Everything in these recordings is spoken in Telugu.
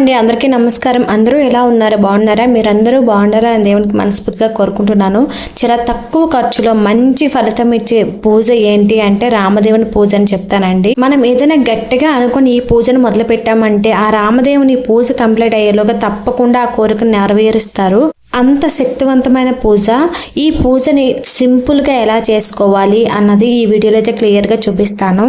అండి అందరికీ నమస్కారం. అందరూ ఎలా ఉన్నారు? బాగున్నారా? మీరందరూ బాగున్నారా అని దేవునికి మనస్ఫూర్తిగా కోరుకుంటున్నాను. చాలా తక్కువ ఖర్చులో మంచి ఫలితం ఇచ్చే పూజ ఏంటి అంటే రామదేవుని పూజ అని చెప్తానండి. మనం ఏదైనా గట్టిగా అనుకుని ఈ పూజను మొదలు పెట్టామంటే ఆ రామదేవుని పూజ కంప్లీట్ అయ్యేలోగా తప్పకుండా ఆ కోరికను నెరవేరుస్తారు. అంత శక్తివంతమైన పూజ. ఈ పూజని సింపుల్గా ఎలా చేసుకోవాలి అన్నది ఈ వీడియోలో అయితే క్లియర్గా చూపిస్తాను.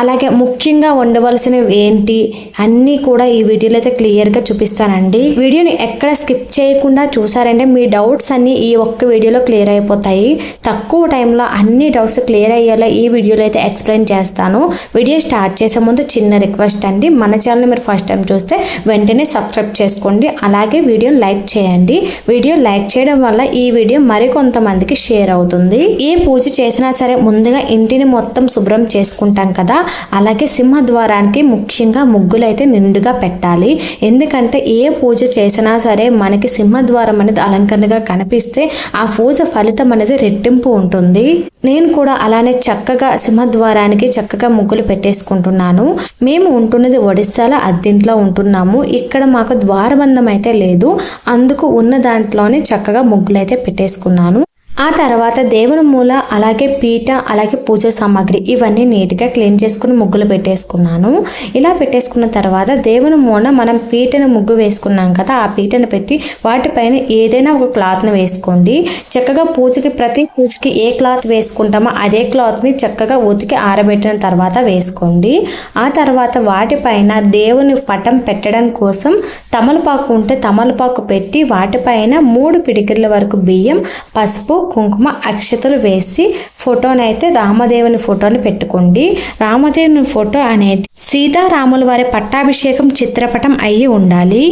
అలాగే ముఖ్యంగా ఉండవలసినవి ఏంటి అన్నీ కూడా ఈ వీడియోలో అయితే క్లియర్గా చూపిస్తానండి. వీడియోని ఎక్కడ స్కిప్ చేయకుండా చూసారంటే మీ డౌట్స్ అన్నీ ఈ ఒక్క వీడియోలో క్లియర్ అయిపోతాయి. తక్కువ టైంలో అన్ని డౌట్స్ క్లియర్ అయ్యేలా ఈ వీడియోలో అయితే ఎక్స్ప్లెయిన్ చేస్తాను. వీడియో స్టార్ట్ చేసే ముందు చిన్న రిక్వెస్ట్ అండి. మన ఛానల్ మీరు ఫస్ట్ టైం చూస్తే వెంటనే సబ్స్క్రైబ్ చేసుకోండి. అలాగే వీడియోని లైక్ చేయండి. వీడియో లైక్ చేయడం వల్ల ఈ వీడియో మరికొంతమందికి షేర్ అవుతుంది. ఏ పూజ చేసినా సరే ముందుగా ఇంటిని మొత్తం శుభ్రం చేసుకుంటాం కదా. అలాగే సింహద్వారానికి ముఖ్యంగా ముగ్గులు అయితే నిండుగా పెట్టాలి. ఎందుకంటే ఏ పూజ చేసినా సరే మనకి సింహద్వారం అనేది అలంకరణగా కనిపిస్తే ఆ పూజ ఫలితం అనేది రెట్టింపు ఉంటుంది. నేను కూడా అలానే చక్కగా సింహద్వారానికి చక్కగా ముగ్గులు పెట్టేసుకుంటున్నాను. మేము ఉంటున్నది ఒడిస్సాలో అద్దెంట్లో ఉంటున్నాము. ఇక్కడ మాకు ద్వారబంధం అయితే లేదు. అందుకు ఉన్న దాంట్లోనే చక్కగా ముగ్గులు అయితే పెట్టేసుకున్నాను. ఆ తర్వాత దేవుని మూల అలాగే పీట అలాగే పూజ సామాగ్రి ఇవన్నీ నీట్గా క్లీన్ చేసుకుని ముగ్గులు పెట్టేసుకున్నాను. ఇలా పెట్టేసుకున్న తర్వాత దేవుని మూల మనం పీటను ముగ్గు వేసుకున్నాం కదా ఆ పీటను పెట్టి వాటిపైన ఏదైనా ఒక క్లాత్ని వేసుకోండి. చక్కగా పూజకి ప్రతి పూజకి ఏ క్లాత్ వేసుకుంటామో అదే క్లాత్ని చక్కగా ఉతికి ఆరబెట్టిన తర్వాత వేసుకోండి. ఆ తర్వాత వాటిపైన దేవుని పటం పెట్టడం కోసం తమలపాకు ఉంటే తమలపాకు పెట్టి వాటిపైన మూడు పిడికిళ్ళ వరకు బియ్యం పసుపు కుంకుమ అక్షతలు వేసి ఫోటోని అయితే రామదేవుని ఫోటోని పెట్టుకోండి. రామదేవుని ఫోటో అనేది సీతారాముల వారి పట్టాభిషేకం చిత్రపటం అయ్యి ఉండాలి.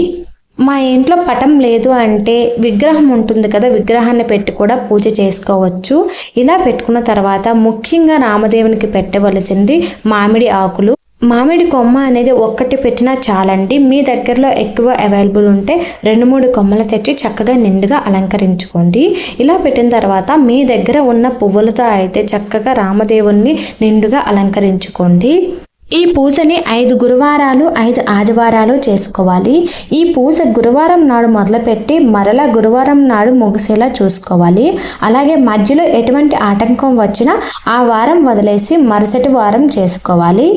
మా ఇంట్లో పటం లేదు అంటే విగ్రహం ఉంటుంది కదా విగ్రహాన్ని పెట్టి కూడా పూజ చేసుకోవచ్చు. ఇలా పెట్టుకున్న తర్వాత ముఖ్యంగా రామదేవునికి పెట్టవలసింది మామిడి ఆకులు మామిడి కొమ్మ అనేది ఒక్కటి పెట్టినా చాలండి. మీ దగ్గరలో ఎక్కువ అవైలబుల్ ఉంటే రెండు మూడు కొమ్మలు తెచ్చి చక్కగా నిండుగా అలంకరించుకోండి. ఇలా పెట్టిన తర్వాత మీ దగ్గర ఉన్న పువ్వులతో అయితే చక్కగా రామదేవుణ్ణి నిండుగా అలంకరించుకోండి. ఈ పూజని ఐదు గురువారాలు ఐదు ఆదివారాలు చేసుకోవాలి. ఈ పూజ గురువారం నాడు మొదలుపెట్టి మరలా గురువారం నాడు ముగిసేలా చూసుకోవాలి. అలాగే మధ్యలో ఎటువంటి ఆటంకం వచ్చినా ఆ వారం వదిలేసి మరుసటి వారం చేసుకోవాలి.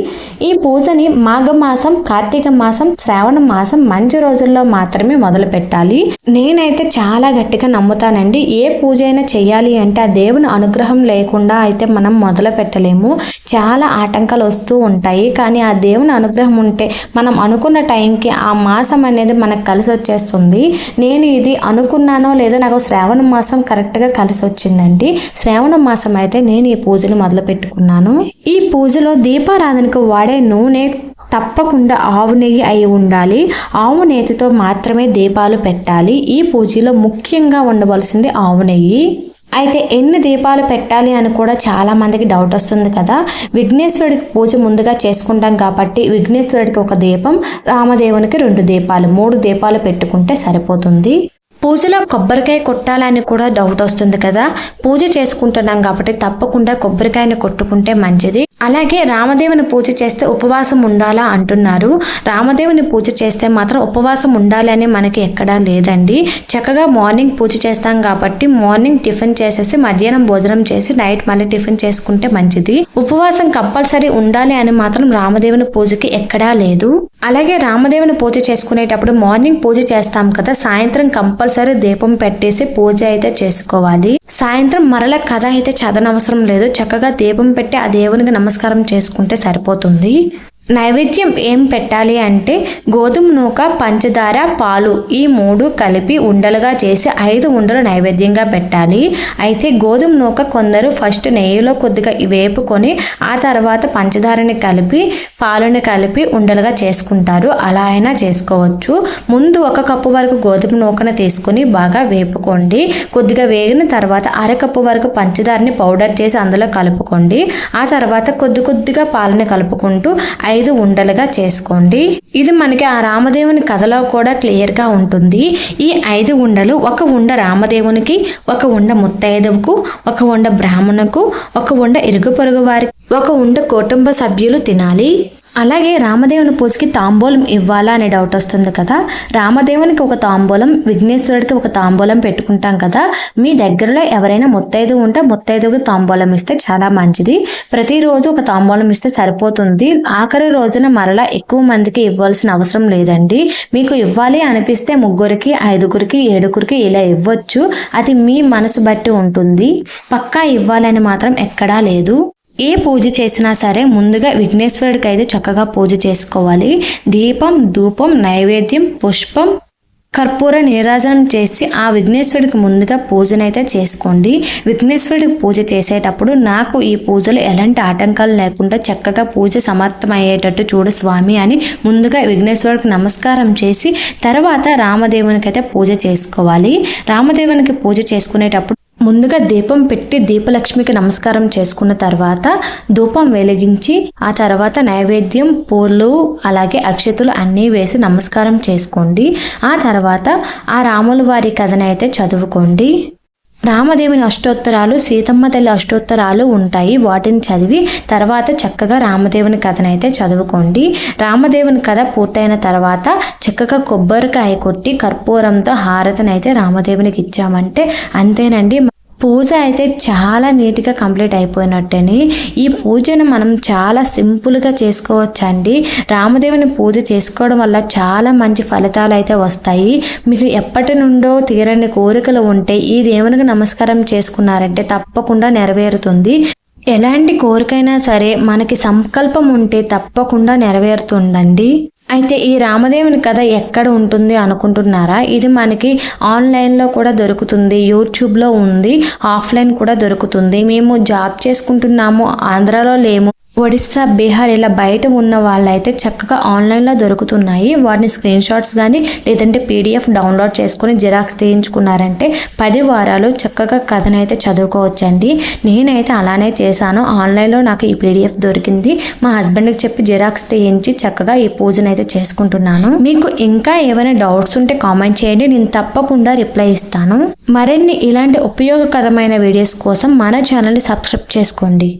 ఈ పూజని మాఘమాసం కార్తీక మాసం శ్రావణ మాసం మంచి రోజుల్లో మాత్రమే మొదలు పెట్టాలి నేనైతే చాలా గట్టిగా నమ్ముతానండి. ఏ పూజ అయినా చేయాలి అంటే ఆ దేవుని అనుగ్రహం లేకుండా అయితే మనం మొదలు పెట్టలేము చాలా ఆటంకాలు వస్తూ ఉంటాయి. కానీ ఆ దేవుని అనుగ్రహం ఉంటే మనం అనుకున్న టైంకి ఆ మాసం అనేది మనకు కలిసి వచ్చేస్తుంది. నేను ఇది అనుకున్నానో లేదో నాకు శ్రావణ మాసం కరెక్ట్గా కలిసి వచ్చిందండి. శ్రావణ మాసం అయితే నేను ఈ పూజలు మొదలు పెట్టుకున్నాను. ఈ పూజలో దీపారాధనకు వాడే నూనె తప్పకుండా ఆవు నెయ్యి అయి ఉండాలి. ఆవు నేతితో మాత్రమే దీపాలు పెట్టాలి. ఈ పూజలో ముఖ్యంగా ఉండవలసింది ఆవు నెయ్యి. అయితే ఎన్ని దీపాలు పెట్టాలి అని కూడా చాలా మందికి డౌట్ వస్తుంది కదా. విఘ్నేశ్వరుడికి పూజ ముందుగా చేసుకుంటాం కాబట్టి విఘ్నేశ్వరుడికి ఒక దీపం రామదేవునికి రెండు దీపాలు మూడు దీపాలు పెట్టుకుంటే సరిపోతుంది. పూజలో కొబ్బరికాయ కొట్టాలని కూడా డౌట్ వస్తుంది కదా. పూజ చేసుకుంటున్నాం కాబట్టి తప్పకుండా కొబ్బరికాయని కొట్టుకుంటే మంచిది. అలాగే రామదేవుని పూజ చేస్తే ఉపవాసం ఉండాలా అంటున్నారు. రామదేవుని పూజ చేస్తే మాత్రం ఉపవాసం ఉండాలి అని మనకి ఎక్కడా లేదండి. చక్కగా మార్నింగ్ పూజ చేస్తాం కాబట్టి మార్నింగ్ టిఫిన్ చేసేసి మధ్యాహ్నం భోజనం చేసి నైట్ మళ్ళీ టిఫిన్ చేసుకుంటే మంచిది. ఉపవాసం కంపల్సరీ ఉండాలి అని మాత్రం రామదేవుని పూజకి ఎక్కడా లేదు. అలాగే రామదేవుని పూజ చేసుకునేటప్పుడు మార్నింగ్ పూజ చేస్తాం కదా సాయంత్రం కంపల్సరీ దీపం పెట్టేసి పూజ అయితే చేసుకోవాలి. సాయంత్రం మరల కథ అయితే చదనవసరం లేదు. చక్కగా దీపం పెట్టి ఆ దేవునికి నమస్కారం చేసుకుంటే సరిపోతుంది. నైవేద్యం ఏం పెట్టాలి అంటే గోధుమ నూక పంచదార పాలు ఈ మూడు కలిపి ఉండలుగా చేసి ఐదు ఉండలు నైవేద్యంగా పెట్టాలి. అయితే గోధుమ నూక కొందరు ఫస్ట్ నెయ్యిలో కొద్దిగా వేపుకొని ఆ తర్వాత పంచదారని కలిపి పాలుని కలిపి ఉండలుగా చేసుకుంటారు. అలా అయినా చేసుకోవచ్చు. ముందు ఒక కప్పు వరకు గోధుమ నూకను తీసుకుని బాగా వేపుకోండి. కొద్దిగా వేగిన తర్వాత అరకప్పు వరకు పంచదారని పౌడర్ చేసి అందులో కలుపుకోండి. ఆ తర్వాత కొద్ది కొద్దిగా పాలని కలుపుకుంటూ ఐదు ఉండలుగా చేసుకోండి. ఇది మనకి ఆ రామదేవుని కథలో కూడా క్లియర్గా ఉంటుంది. ఈ ఐదు ఉండలు ఒక ఉండ రామదేవునికి ఒక ఉండ ముత్తైదవుకు ఒక ఉండ బ్రాహ్మణుకు ఒక ఉండ ఇరుగు పొరుగు వారికి ఒక ఉండ కుటుంబ సభ్యులు తినాలి. అలాగే రామదేవుని పూజకి తాంబూలం ఇవ్వాలా అనే డౌట్ వస్తుంది కదా. రామదేవునికి ఒక తాంబూలం విఘ్నేశ్వరుడికి ఒక తాంబూలం పెట్టుకుంటాం కదా. మీ దగ్గరలో ఎవరైనా ముత్తైదు ఉంటే ముత్తైదుకి తాంబూలం ఇస్తే చాలా మంచిది. ప్రతిరోజు ఒక తాంబూలం ఇస్తే సరిపోతుంది. ఆఖరి రోజున మరలా ఎక్కువ మందికి ఇవ్వాల్సిన అవసరం లేదండి. మీకు ఇవ్వాలి అనిపిస్తే ముగ్గురికి ఐదుగురికి ఏడుగురికి ఇలా ఇవ్వచ్చు. అది మీ మనసు బట్టి ఉంటుంది. పక్కా ఇవ్వాలని మాత్రం ఎక్కడా లేదు. ఏ పూజ చేసినా సరే ముందుగా విఘ్నేశ్వరుడికి అయితే చక్కగా పూజ చేసుకోవాలి. దీపం ధూపం నైవేద్యం పుష్పం కర్పూర నీరాజనం చేసి ఆ విఘ్నేశ్వరుడికి ముందుగా పూజనైతే చేసుకోండి. విఘ్నేశ్వరుడికి పూజ చేసేటప్పుడు నాకు ఈ పూజలు ఎలాంటి ఆటంకాలు లేకుండా చక్కగా పూజ సమర్థమయ్యేటట్టు చూడు స్వామి అని ముందుగా విఘ్నేశ్వరుడికి నమస్కారం చేసి తర్వాత రామదేవునికి అయితే పూజ చేసుకోవాలి. రామదేవునికి పూజ చేసుకునేటప్పుడు ముందుగా దీపం పెట్టి దీపలక్ష్మికి నమస్కారం చేసుకున్న తర్వాత ధూపం వెలిగించి ఆ తర్వాత నైవేద్యం పూలు అలాగే అక్షతులు అన్నీ వేసి నమస్కారం చేసుకోండి. ఆ తర్వాత ఆ రాముల వారి కథనైతే చదువుకోండి. రామదేవుని అష్టోత్తరాలు సీతమ్మ తల్లి అష్టోత్తరాలు ఉంటాయి. వాటిని చదివి తర్వాత చక్కగా రామదేవుని కథనైతే చదువుకోండి. రామదేవుని కథ పూర్తయిన తర్వాత చక్కగా కొబ్బరికాయ కొట్టి కర్పూరంతో హారతనైతే రామదేవునికి ఇచ్చామంటే అంతేనండి. పూజ అయితే చాలా నీట్గా కంప్లీట్ అయిపోయినట్టని. ఈ పూజను మనం చాలా సింపుల్గా చేసుకోవచ్చండి. రామదేవుని పూజ చేసుకోవడం వల్ల చాలా మంచి ఫలితాలు అయితే వస్తాయి. మీకు ఎప్పటి నుండో తీరని కోరికలు ఉంటే ఈ దేవునికి నమస్కారం చేసుకున్నారంటే తప్పకుండా నెరవేరుతుంది. ఎలాంటి కోరికైనా సరే మనకి సంకల్పం ఉంటే తప్పకుండా నెరవేరుతుందండి. అయితే ఈ రామదేవుని కథ ఎక్కడ ఉంటుంది అనుకుంటున్నారా? ఇది మనకి ఆన్లైన్లో కూడా దొరుకుతుంది యూట్యూబ్లో ఉంది ఆఫ్లైన్ కూడా దొరుకుతుంది. మేము జాబ్ చేసుకుంటున్నాము ఆంధ్రాలో లేము. ఒడిస్సా బీహార్ ఇలా బయట ఉన్న వాళ్ళైతే చక్కగా ఆన్లైన్లో దొరుకుతున్నాయి. వాటిని స్క్రీన్ షాట్స్ కానీ లేదంటే పీడిఎఫ్ డౌన్లోడ్ చేసుకుని జిరాక్స్ తీయించుకున్నారంటే పది వారాలు చక్కగా కథనైతే చదువుకోవచ్చండి. నేనైతే అలానే చేశాను. ఆన్లైన్లో నాకు ఈ పీడిఎఫ్ దొరికింది. మా హస్బెండ్కి చెప్పి జిరాక్స్ తీయించి చక్కగా ఈ పూజనైతే చేసుకుంటున్నాను. మీకు ఇంకా ఏమైనా డౌట్స్ ఉంటే కామెంట్ చేయండి. నేను తప్పకుండా రిప్లై ఇస్తాను. మరిన్ని ఇలాంటి ఉపయోగకరమైన వీడియోస్ కోసం మన ఛానల్ని సబ్స్క్రైబ్ చేసుకోండి.